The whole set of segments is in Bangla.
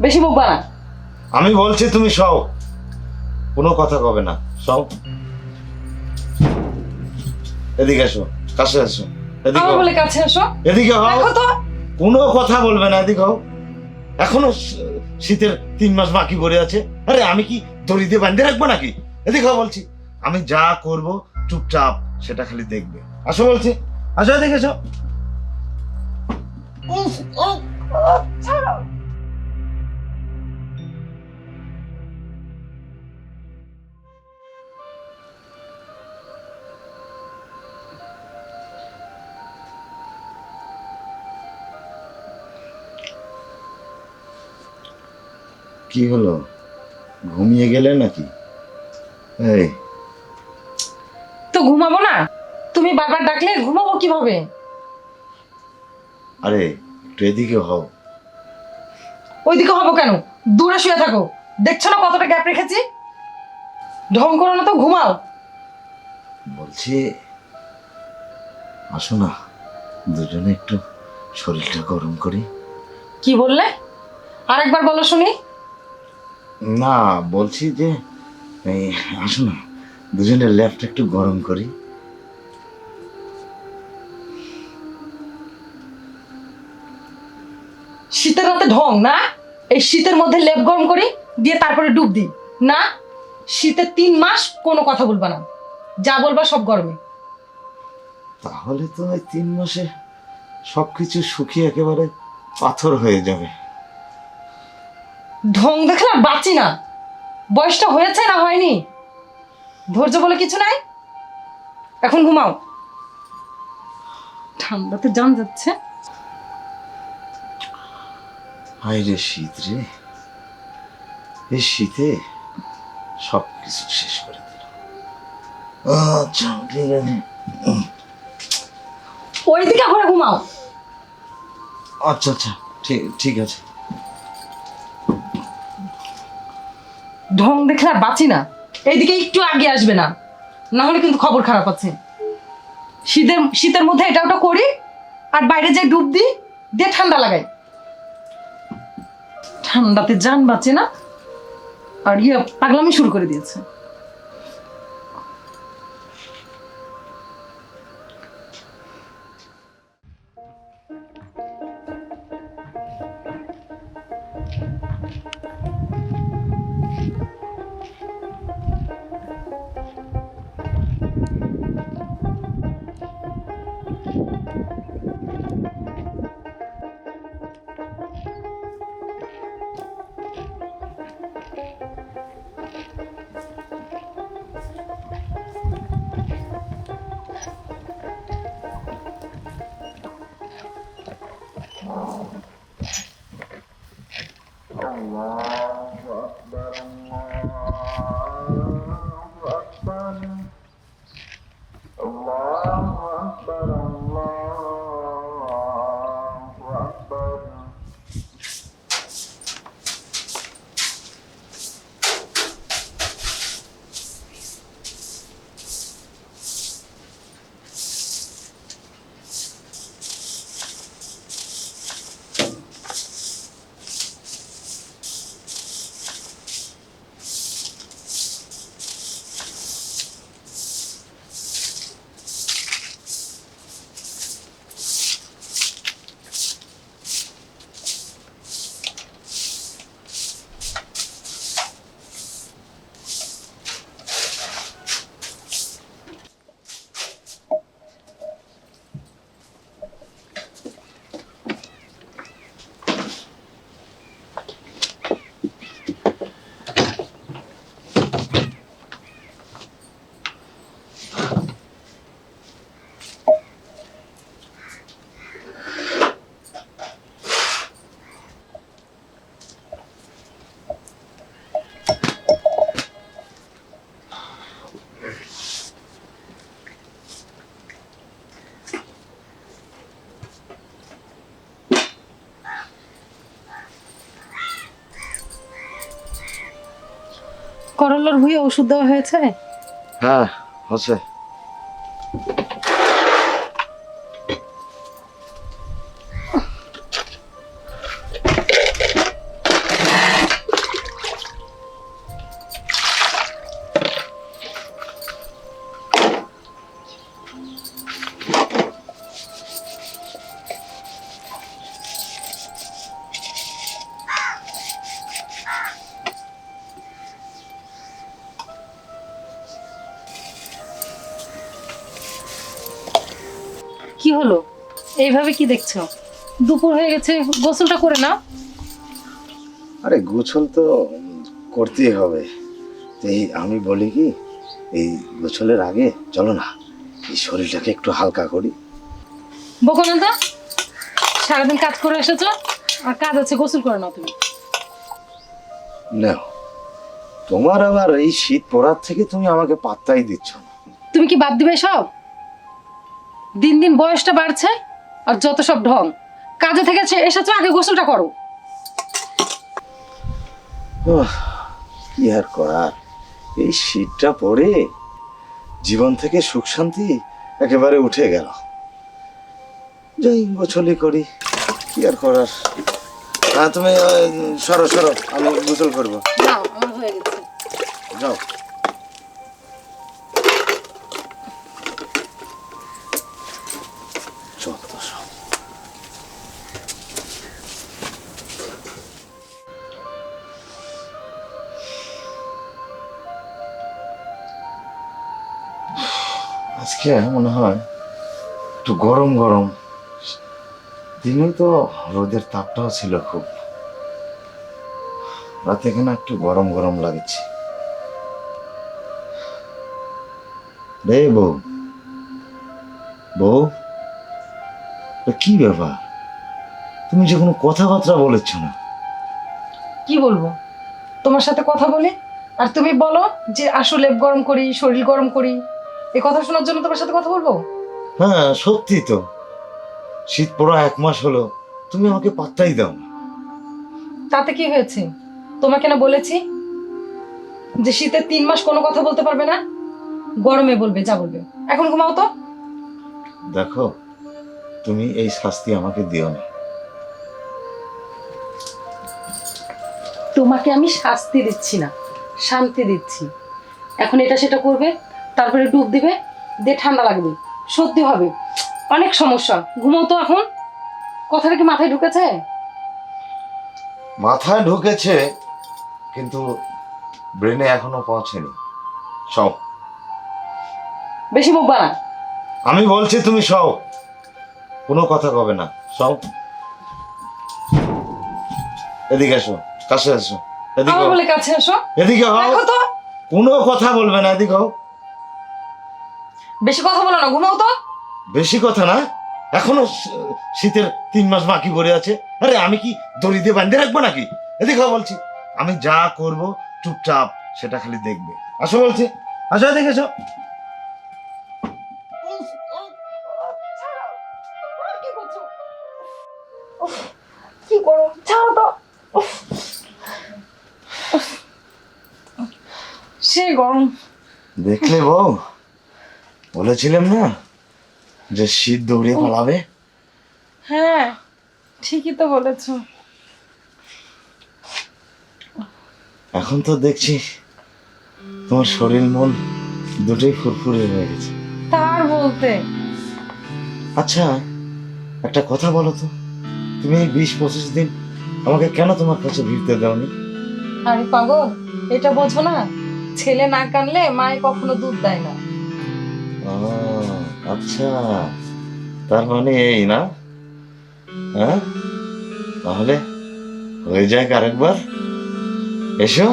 বেশি মুখ বানা আমি বলছি তুমি সও। কোনো কথা কবে না। সও। এদিকে এসো কাছে এসো এদিকে আমার হও। বলে কাছে আসো। এদিকে হও। দেখো তো। কোনো কথা বলবে না এদিকে হও। এখনও শী- শীতের তিন মাস বাকি পড়ে আছে। আরে আমি কি দড়ি দিয়ে বাঁধতে রাখব নাকি? এদিকে হও বলছি। আমি যা করব চুপচাপ সেটা খালি দেখবে। আসো বলছি। আসো এদিকে এসো উফ, উফ, উফ, ছাড়ো। কি হলো? ঘুমিয়ে গেলে নাকি? এই। তো ঘুমাবো না? তুমি বারবার ডাকলে ঘুমাবো কীভাবে? আরে একটু এদিকে হও। ওইদিকে হব কেন? দূরে শুয়ে থাকো। দেখছ না কতটা গ্যাপ রেখেছি? ঢং করো না তো ঘুমাও। বলছি আসো না। দুজনে একটু শরীরটা গরম করি। কি বললে? আরেকবার বলো শুনি। না বলছি যে এই আসো না দুজনের ল্যাপটা একটু গরম করি। শীতের রাতে ঢং না? এই শীতের মধ্যে লেপ গরম করি দিয়ে তারপরে ডুব দিই। না শীতের তিন মাস কোনো কথা বলবা না। যা বলবা সব গরমে। তাহলে তো ওই তিন মাসে সব কিছু শুকিয়ে একেবারে পাথর হয়ে যাবে। ঢং দেখলে আর বাঁচি না। বয়সটা হয়েছে না হয়নি? ধৈর্য বলে কিছু নাই? এখন ঘুমাও। ঠান্ডাতে জান যাচ্ছে। হায় রে শীত রে। এই শীতে সব কিছু শেষ করে দিল আচ্ছা ঠিক আছে ওইদিকে ঘরে ঘুমাও। আচ্ছা আচ্ছা ঠিক ঠিক আছে। ঢং দেখলে আর বাঁচি না। এইদিকে একটু আগে আসবে না। না হলে কিন্তু খবর খারাপ আছে। শীতের শীতের মধ্যে এটা ওটা করি, আর বাইরে যাই ডুব দিই, দিয়ে ঠান্ডা লাগাই। ঠান্ডাতে যান বাঁচে না। আর ইয়ে পাগলামি শুরু করে দিয়েছে। করলার ভুঁয়ে ওষুধ দেওয়া হয়েছে? হ্যাঁ হচ্ছে কি হলো? এইভাবে কি দেখছ? দুপুর হয়ে গেছে গোসলটা করে না আরে গোসল তো করতেই হবে। এই আমি বলি কি এই গোসলের আগে চলো না এই শরীরটাকে একটু হালকা করি। বকনন্দা সারাদিন কাজ করে এসেছ আর কাজ আছে গোসল করে নাও তুমি। নাও তোমার আবার এই শীত পড়ার থেকে তুমি আমাকে পাত্তাই দিচ্ছ না। তুমি কি বাদ দিবে সব? দিন দিন বয়সটা বাড়ছে আর যত সব ঢং। কাজে থেকে এসে- এসেছ আগে গোসলটা করো। কি আর করার? এই শীতটা পড়ে জীবন থেকে সুখ শান্তি একেবারে উঠে গেল। যাই গোছলি করি কি আর করার? হ্যাঁ তুমি সরো সরো আমি গোসল করব। যাও। আজকে মনে হয় একটু গরম গরম। দিনে তো রোদের তাপটাও ছিল খুব। রাতে কেন একটু গরম গরম লাগছে? রে বউ। বউ? কি ব্যাপার? তুমি যে কোনো কথাবার্তা বলেছ না। কি বলব? তোমার সাথে কথা বলি? আর তুমি বলো যে আসলে গরম করি, শরীর গরম করি। এই কথা শোনার জন্য তোমার সাথে কথা বলব? হ্যাঁ সত্যি তো। শীত পড়া এক মাস হলো তুমি আমাকে পাত্তাই দাও না। তাতে কি হয়েছে? তোমাকে না বলেছি যে শীতের তিন মাস কোনো কথা বলতে পারবে না? গরমে বলবে যা বলবে। এখন ঘুমাও তো। দেখো তুমি এই শাস্তি আমাকে দিও না। তোমাকে আমি শাস্তি দিচ্ছি না শান্তি দিচ্ছি। এখন এটা সেটা করবে? তারপরে ডুব দিবে দিয়ে ঠান্ডা লাগবে। সত্যি হবে। অনেক সমস্যা। ঘুমাও তো এখন। কথাটা কি মাথায় ঢুকেছে? মাথায় ঢুকেছে কিন্তু ব্রেনে এখনও পৌঁছেনি। সব বেশি মুখ বানা আমি বলছি তুমি সব কোনো কথা কবে না। সব এদিকে এসো কাছে এসো। এদিকে বলে কাছে আসো এদিকে হও। তো। কোনো কথা বলবে না। এদিকে হও। বেশি কথা বলো না ঘুমাও তো। বেশি কথা না? এখনও শীতের তিন মাস বাকি পড়ে আছে। আরে আমি কি দড়ি দিয়ে বাঁধে রাখব নাকি? এদিকে বলছি। আমি যা করব চুপচাপ সেটা খালি দেখবে। আসো বলছি। আসো এসো। কি করো? ছাড়ো তো। সে গরম। দেখলে বউ? বলেছিলাম না যে শীত দৌড়িয়ে পালাবে? হ্যাঁ ঠিকই তো বলেছ। এখন তো দেখছি তোমার শরীর মন দুটোই ফুরফুরে হয়ে গেছে। তার বলতে। আচ্ছা একটা কথা বলো তো। তুমি এই বিশ পঁচিশ দিন আমাকে কেন তোমার কাছে ভিড়তে দাওনি? আরে পাগল এটা বোঝো না। ছেলে না কানলে মায়ে কখনো দুধ দেয় না। আচ্ছা তার মানে এই না হ্যাঁ তাহলে হয়ে যাক আরেকবার এসো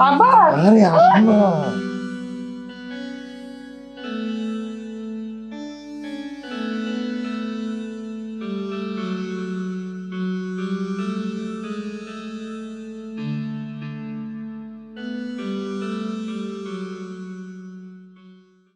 আবার আরে আসো না